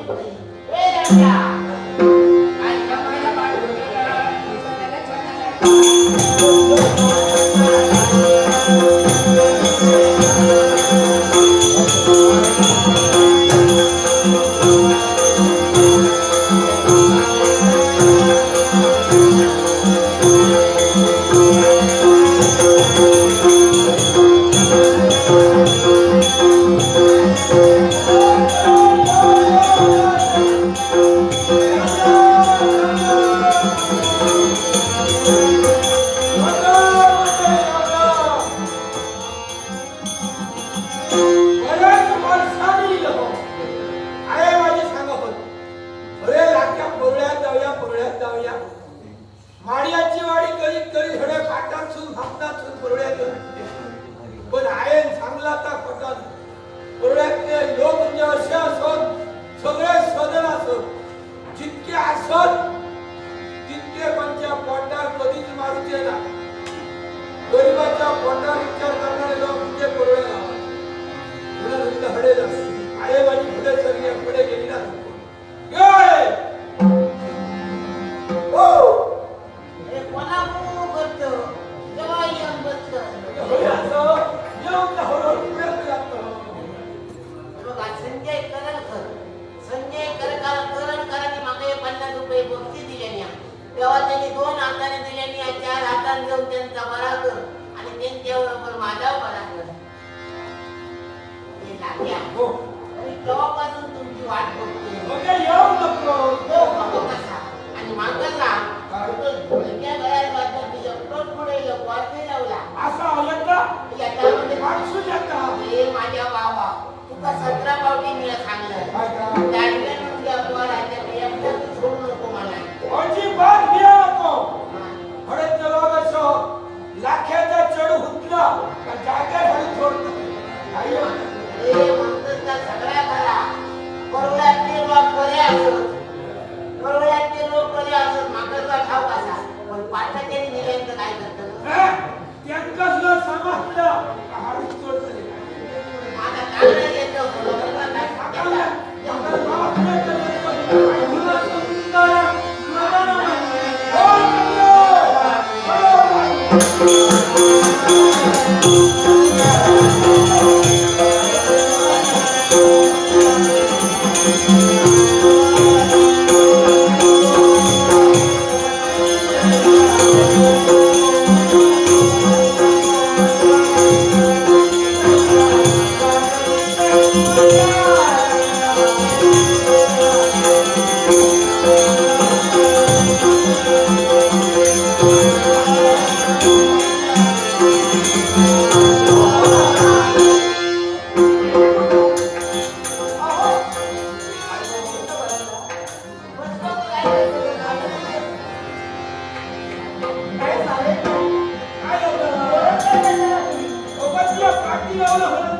Hey, yeah. हो. माडियाची वाडी कधी कधी थोड्या काटातून हातातून पवळ्यात पण आहे सांगला ता पटात पवळ्यातले लोक म्हणजे असे असत सगळे सदन असत. जितके असत तितके कोणत्या पोटार कधीच मारूचे ना गरिबाच्या पोटार दोन हाताने दिले मी या चार हाताने जाऊन त्यांचा बरा कर. आणि त्यांच्याबरोबर माझा बरा कर. हे हो. मी तेव्हापासून तुमची वाट बघतोय. हो, हो, हो, Não, não.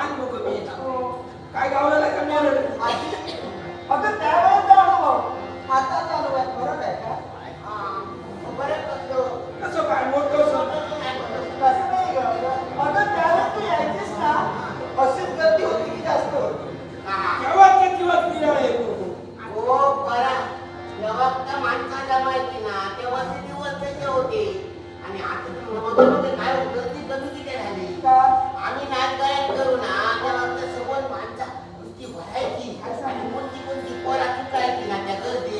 लहान लोक मी काय गावाला का मिळालं आजी फक्त त्यावेळेचा चालू आता चालू आहे. बरोबर आहे का? बरं कसं काय? मोठं कसं नाही फक्त त्यावेळेस तू यायचीस ना अशीच गर्दी होती की जास्त होती. केव्हाच्या दिवस मिळाले हो परा. जेव्हा माणसाला माहिती ना तेव्हा ते दिवस त्याचे होते? आणि आता मध्ये काय होतं राहिली? आम्ही नाटकायत करू ना त्या मागच्या समोर माणसा नुसती भरायची आणि कोणती कोणती पोरा चुकायची ना त्या गर्दी.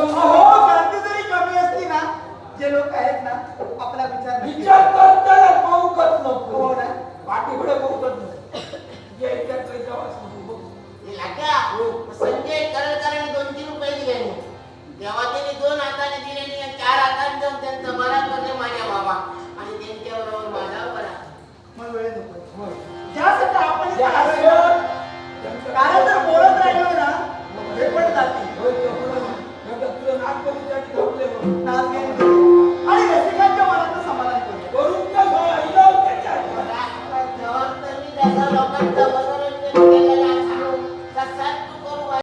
अहो गर्दी जरी कमी असली ना जे लोक आहेत ना आपला विचार नाही विचार करताना पाऊकच नको हो ना? पाठी पुढे पाऊकच नको जे संजय करळ दोन तीन रुपये दिले तेव्हा त्यांनी दोन हाताने